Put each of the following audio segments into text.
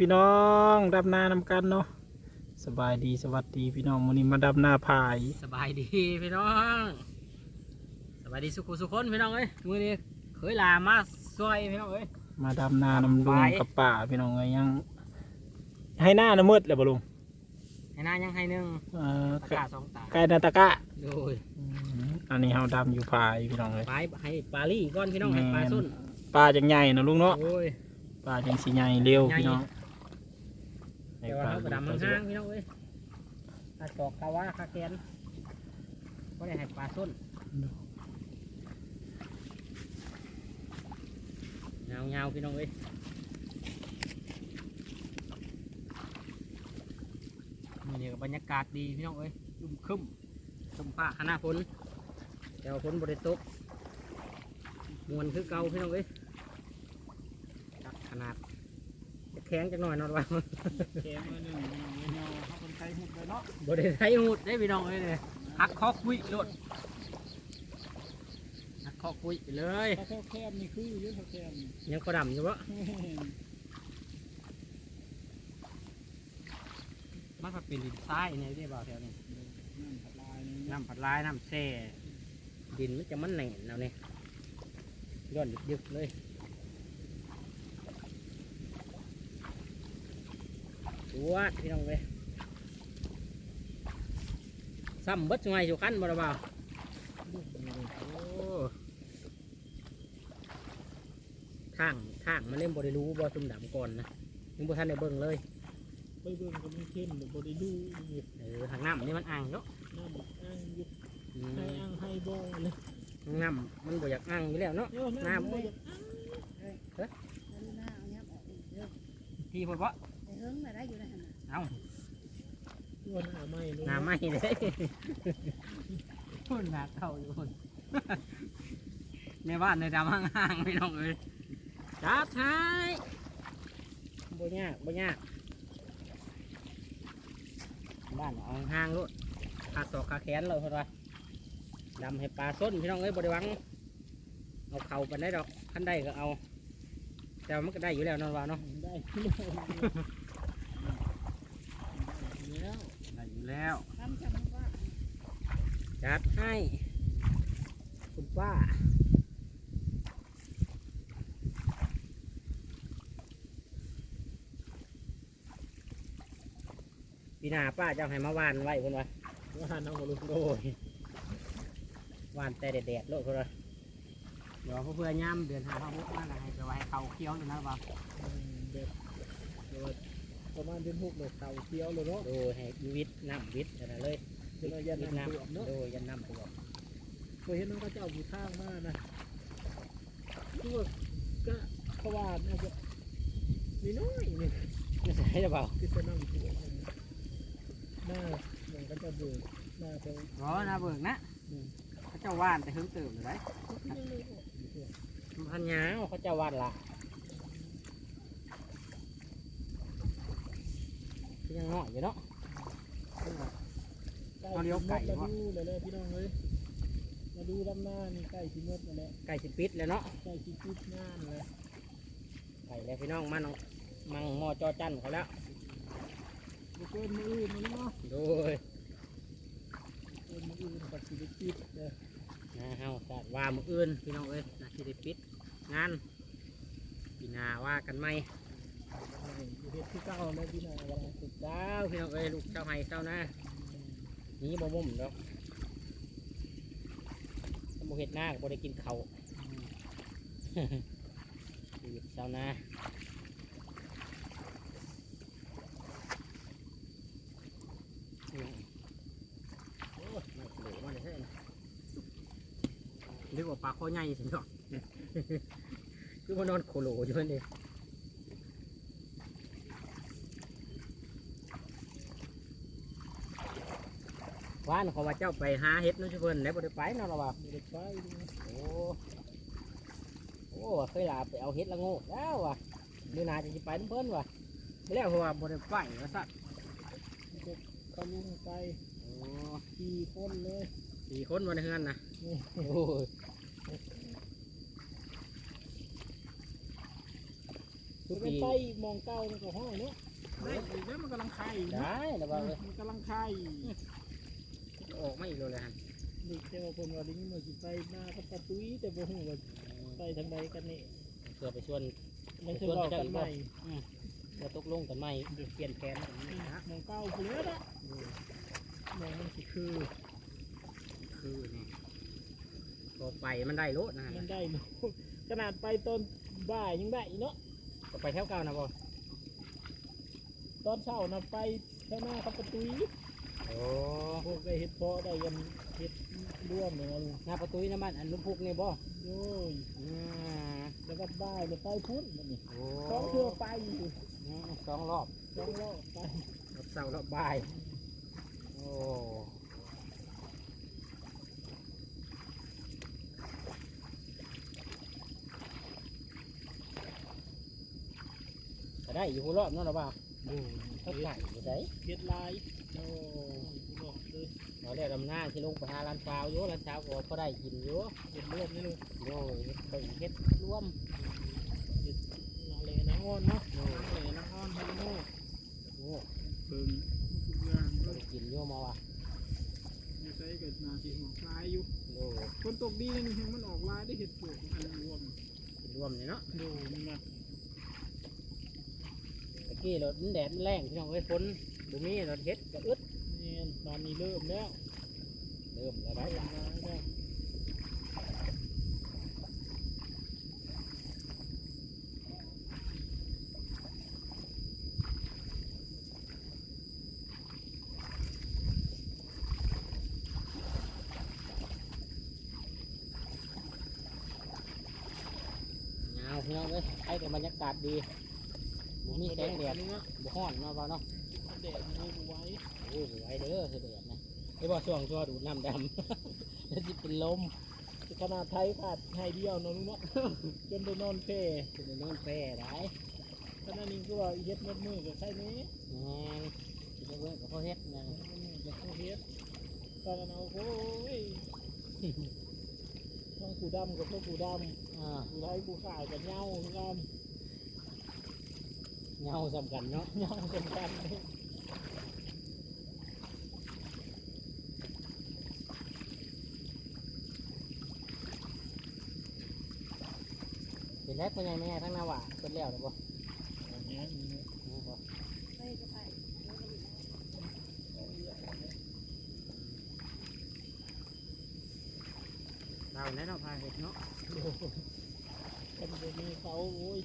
พี่น้องดับหน้านำกันเนาะสบายดีสวัสดีพี่น้องวันนี้มาดับหน้าพายสบายดีพี่น้องสบายดีสุขุสุขคนพี่น้องเอ้ยมือนี้เคยลามาซอยพี่น้องเอ้ยมาดับหน้านำลุงไปกับป่าพี่น้องเอ้ยยังให้หน้าน้ำมืดเลยบ่ลุงให้หน้ายังให้หนึ่งเอ่อตะกร้าสองตาไก่นาตะกะโดยอืมอันนี้เฮาดำอยู่พายพี่น้องเอ้ยไปให้ปลาลี่ก้อนพี่น้องให้ปลาส้นปลาจังใหญ่นะลุงเนาะโอ้ยปลาจังสีใหญ่เร็วใหญ่พี่น้อง แต่ว่าเขากระดำห้างพี่น้องเอ้ยตาจอกกาว่าคาแกนก็ได้ให้ปลาส้นเงาเงาพี่น้องเอ้ยนี่นี่ก็บรรยากาศดีพี่น้องเอ้ยลุ่มครึ้มชมฟ้าขนาฝนแต่ว่าฝนบริตกมวนคือเก่าพี่น้องเอ้ยจัดขนาดจะ แข็งจังหน่อยเนอนว่าเกมมือหนึ่งพี่น้องเอ้ยเนาะเขาคนไทยหุดเลยเนาะบริไทยหูดได้พี่น้องเอ้ยเลยหักคอคุยโลดหักคอคุยไปเลยถ้าแคบๆนี่คืออยู่แคบๆนี่ยังกระดำอยู่วะมันก็เป็นดินทรายเนี่ยได้บ่าวแถวนี้น้ำผัดลายนี่น้ำผัดลายน้ำแช่ดินมันจะมันแหน่นแล้วเนี่ยย้อนยึกๆเลย ตัวดพี่น้องเลยซ้ำเบิดไงสุขันบ่ละบ่าวโอ้ทางทางมันเล่นบริรู้บ่จุ่มดำก่อนนะยังบ่ทันได้เบิ่งเลยไปเบิ่งก็มันเข้มหรือบริดูนี่เออทางน้ำนี่มันอ่างเนาะน้ำอ้างอยุอืมให้อ้างให้บ่เลยทางน้ำมันบ่อยากอ่างอยู่แล้วเนาะเดี๋ยวน้ำบ่บ่อยากดูหน้าเอาเนี้ยออกอีกเด้อที่พอเพาะแต่เฮิงน่ะได้อยู่ในหันน่ะเอ้าตัวหน้าไหม้เลยน้ำไม่เลยพุ่นหนาเข่าอยู่พุ่นในบ้านในดำห่างๆพี่น้องเอ้ยจับท้ายบ่ยากบ่ยากบ้านเอาห่างๆลูกขาศอกขาแขนเลยคนว่าดำให้ปลาส้นพี่น้องเอ้ยบ่ได้หวังเอาเข่าไปได้ดอกขั้นได้ก็เอาแต่ว่ามันก็ได้อยู่แล้วเนอนว่าเนาะได้แล้ว ได้อยู่ แล้วทำจำว่าจัดให้คุณป้าปีหน้าป้าจะเอาให้มาวานไว้คนวะว่าน้องลูกโอ้ยวานแต่แดดๆโลดคนวะเดี๋ยวเพื่อย่ำเดือนหาพระมุกมาแล้วให้ไปไว้ให้เขาเคี้ยวอยู่นะบ่าวเด็ดเดี๋ยว ประมาณเดือนหกเดือนเต่าเคี้ยวเลยเนาะโดยให้วิทย์น้ำวิทย์อะไรเลยเดี๋ยวเรายันวิทย์น้ำตัวเนาะโดยยันน้ำตัวเคยเห็นน้องก็เจ้าบูทางมากนะคือว่าก็เขาว่าน่าจะมีน้อยนี่ไม่ใช่หรือเปล่าที่จะนั่งตัวหน้าเหมือนกันจะเบิกหน้าจะอ๋อนาเบิกนะเขาเจ้าว่านแต่เพิ่งตื่นเลยพันยาวเขาเจ้าว่านละ ยังน้อยอยู่เนาะเอาเลี้ยวไก่มาวะดูเลยเลยพี่น้องเลยมาดูดำหน้านี่ใกล้ชิมดมาแล้วไก่สิปิดแล้วเนาะใกล้ชิปิดงานเลยไก่แล้วพี่น้องมาน้องมังหมอจอจันเขาแล้วบุกเกินมืออื่นมาเนาะโดยเกินมืออื่นปัดสิได้ปิดเลยนะเฮาจัดว่ามืออื่นพี่น้องเอ้ยนะที่ได้ปิดงานปีหนาว่ากันไหมอยู่ เฮ็ดที่เก้าเลยพี่น้องกำลังฝึกเจ้าพี่น้องเอ้ยลูกเจ้าไห้เจ้านะหนี่บ่มุ่มดอกถ้าบ่เห็ดหน้าก็บ่ได้กินเขาวชีวิตเจ้านะโอ้ยไม่โผล่มาเลยเฮ้ยกว่าปลาข้อใหญ่สิเนาะคือมานอนโคโลอยู่นั่นเอง ว่านเขาว่าเจ้าไปหาเห็ดนั่นใช่เพิ่นไหนบ่ได้ไปเนาะเราว่ามีเด็กไปดูนะโอ้โอ้เคยลาไปเอาเห็ดละโงูแล้วว่ะมือหนาจะสิไปน้ำเพิ่นว่ะไม่แล้วเพราะว่าบ่ได้ไปว่าสัตว์เด็กเขาลุงไปโอ้ขี่พ้นเลยสี่คนวันเฮือนนะนี่โอ้ยทุกไปปีไปมองเก้ามันก็ห้อยเนาะได้อีกแล้วมันกำลังไข่อยู่ได้นะบ่าวเอ้ยมันกำลังไข่ ออกมาอีกเลยฮะนี่แต่ว่าคนว่าดิ้งมันสิไปหน้ากับประตุ้ยแต่บ่ฮู้ว่าไปทางใดกันนี่เพื่อไปชวนมันคือบอกกันใหม่เพื่อตกลงกันใหม่เปลี่ยนแผนกันนี่นะมองเก้าผู้เลี้ยนะมองมันสิคือคือนี่พอไปมันได้รถนะมันได้เนาะขนาดไปตอนบ่ายยังได้อีกเนาะก็ไปแถวเก่านะบ่ตอนเช้านะไปแค่หน้ากับประตุ้ย โอ้พวกได้เฮ็ดเพาะได้ยันเฮ็ดร่วมเนี่ยนะลุงหน้าประตูน้ำบ้านอันลุมพุกนี่บ่โอ้ยอืมแล้วก็บ่ายเลยไปพุ่นมันนี่โอ้สองเทื่อไปอยู่อืมสองรอบสองรอบไปรอบเสาร์รอบบ่าย โอ้ก็ได้อยู่หัวรอบนั่นหรอเปล่าโอ้ยเขาไก่อยู่ไสเฮ็ดลายโอ้บอก เลยเราเรียกดำหน้าที่ลงไปหาร้านเปล่าอยู่ร้านเช้าก็พอได้กินอยู่เฮ็ดร่วมนี่ลุงโอ้ยเฮ็ดตึงเฮ็ดร่วมเฮ็ดนาเลนาอ้อนเนาะนาเลนาอ้อนเฮลโน่โอ้เพิ่งทุกอย่างได้กินอยู่มาว่ะมีใช้กับนาทีออกลายอยู่โอ้ฝนตกดีนี่ยังมันออกลายได้เห็ดปวกอันรวมกินร่วมเลยเนาะดูนี่มาตะกี้รถมันแดดมันแรงพี่น้องเอ้ยฝน บุมีรถเฮ็ดก็อึดเนี่ยตอนนี้เริ่มแล้วเริ่มแล้วเริ่ได้มมาแล้วเงาพี่น้องเอ้ยให้แต่บรรยากาศดีบุมีแสงแดดนี่นะบุห้อนเนาะเปล่าเนาะ แดดนี่กูไว้โอ้ยไหวเด้อคือแดดนะไอ้บ่ช่วงช่วดูดน้ำดำแล้วจิเป็นลมขนาดไทยขาดไทยเดียวเนอะลุงเนาะจนไปนอนเพ่จะไปนอนแพร่ได้ขณะนี้ก็ว่าเฮ็ดมัดมือกับใครนี้แม่นสิไปเบิ่งกับพ่อเฮ็ดนะมัดมือกับผู้เฮ็ดตอนนั้นเอาโอ้ยทั้งผู้ดำกับพวกผู้ดอ่าำผู้ไทยผู้ขายกับเหย้าคือกันเงาสำคัญเนาะเหย้าสำคัญ เป็นแรกเป็นไงไม่ไงทั้งหน้าหว่าเป็นแล้วหรือบ่อย่างเงี้ยอืมบ่ไปก็ไปเดี๋ยวก็อยู่แล้วเราแน่นอนพาเห็ดเนาะคนบ่มีเขาโอ้ย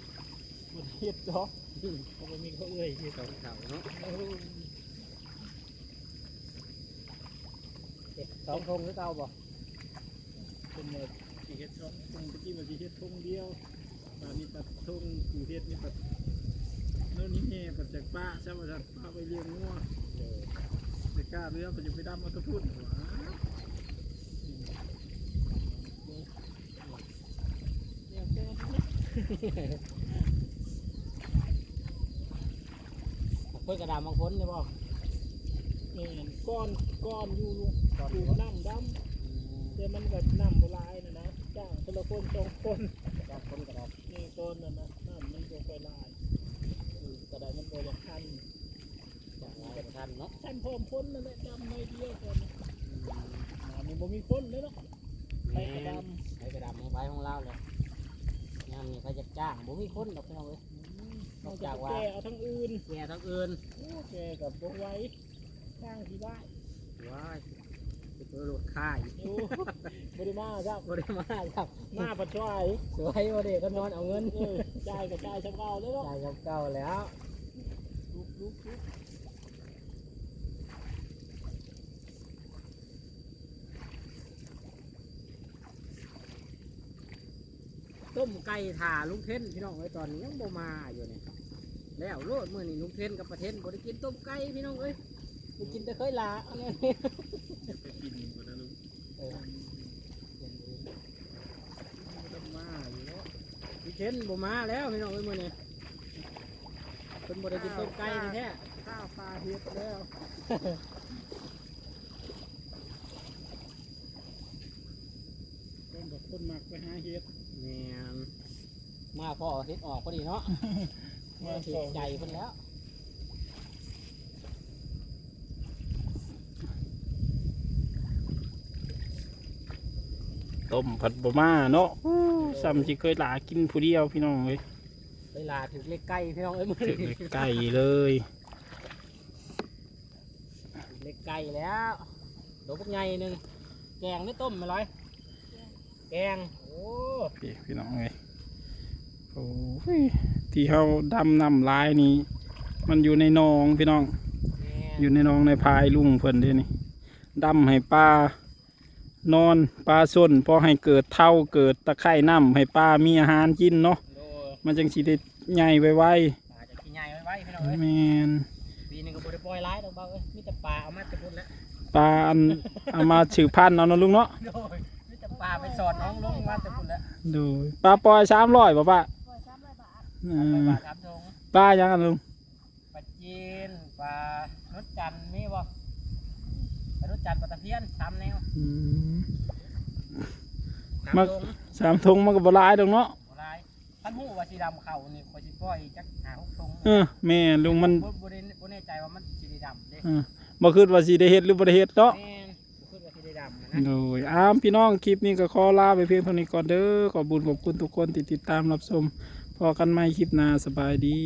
บ่เฮ็ดดอกเขาบ่มีเขาเอ้ยเฮ็ดสองเสาเนาะเห็ดสองทงหรือเก่าบ่เป็นแบบสิเฮ็ดช่องตรงตะกี้มันสิเฮ็ดทงเดียว ตอนนี้ปัดทงกูเฮ็ดนี่ปัดโน่นนี่แห่ปัดจากป้าใช่ป่ะจากป้าไปเลี้ยงงัวเออจะกล้าเรือปัดจะไปดำมาตะพุ่นหัวเพิ่นกระดามบางคนเนี่ยบ่เออก้อนก้อนอยู่ลุงก่อนอยู่น้ำดำแต่มันแบบน้ำโบราณนะนะ จ้างคนละคนสองคนบางคนกระดามนี่ต้นน่ะนะน้ำมันก็ไปลายเออกระดาษมันโบราณคันจากหลายท่านเนาะฉันพร้อมพ้นนั่นแหละดำไม่เดียวกันนะน้ำมันบ่มีคนเลยเนาะไปแม่กระดนไปกระดามของไปของเราเลยงานนี้เขาจะจ้างบ่มีคนดอกพี่น้องเอ้ยำนอกจากแกเอาทั้งอื่นแก่ทั้งอื่นโอ้แกกับพวกไว้ข้างที่บ้านว้าย สิไปโหลดค่ายโอ้บริมาครับบ่ได้มาครับหน้าปัดช่วยสวยบ่ได้ก็นอนเอาเงินเออจ่ายกับจ่ายชักเอาเลยเนาะจ่ายกับเก่าแล้วลุกลุกลุกต้มไก่ถ่าลุงเทนพี่น้องเอ้ยตอนนี้ยังบ่มาอยู่เนี่ยแล้วโลดมื้อนี้ลุงเทนกับประเทนบ่ได้กินต้มไก่พี่น้องเอ้ยได้กินแต่เคยลาเอาเนี่ยไปกินก่อนนะลุง เออ ต้องมาอยู่เนาะ ลุง เทนบ่มาแล้วพี่น้องเอ้ยมื้อนี้เพิ่นบ่ได้กินต้มไก่แท้ข้าวปลาเฮ็ดแล้วเป็นแบบคนมักไปหาเฮ็ดแม่นมาพ่อเฮ็ดออกพอดีเนาะมาถืสอองใจเพิ่นแล้วต้มผัดบะมาเนาะอู้ ซ้ำที่เคยหลากินผู้เดียวพี่น้องเลยเวลาถือเลขใกล้พี่น้องเอ้ยมือถึงถือไก่เลยเลขใกล้แล้วโดบกใหญ่หนึ่งแกงไม่ต้มไม่ร้อย แกงโอ้พี่พี่น้องเลยโอ้ยที่เขาดำนำลายนี่มันอยู่ในหนองพี่น้องแม่อยู่ในหนองในพายลุงเพิ่นเด้นี่ดำให้ปลา นอนปลาส้นพอให้เกิดเท่าเกิดตะไคร่น้ำให้ปลามีอาหารกินเนาะโดมันจังสิได้ใหญ่ไวปลาจะขี้ใหญ่ไว้ไว้พี่น้องเอ้ยๆแมนปีหนึงก็บ่ได้ปล่อยร้ายดอกเบาเอ้ยมีแต่ปลาเอามาจะพุ่นแล้วปลาอันเอามาสืบพันธุ์เอาเนาะลุงเนาะโดยมีแต่ปลาไปสอนน้องลงมาจะพุ่นแล้วดูปลาปล่อยสามร้อยป่ะป้าปล่อยสามร้อยบาทอืไปมปลาครับทงปลายังอันลุงปลาจีนปลานดจันทร์มีบ่ปลานด จันทร์ปลาตะเพียนสามแนวอืมน้ำมาลงสามทงมันก็บ่หลายดอกเนาะบ่หลายท่านหูว่าสีดำเขานี่คอยสิปล่อยจักหาหกทงเออแม่ลุงมันบ่บ่ได้บ่แน่ใจว่ามันสีดำเด้เออบ่คิดว่าสิได้เฮ็ดหรือบ่ได้เฮ็ดเนาะ แม่นบ่คิดว่าสีดำนะ โดยอ้ามพี่น้องคลิปนี้ก็ขอลาไปเพียงเท่านี้ก่อนเด้อขอบคุญขอบคุณทุกคนที่ติดตามรับชมพอกันใหม่คลิปหน้าสบายดี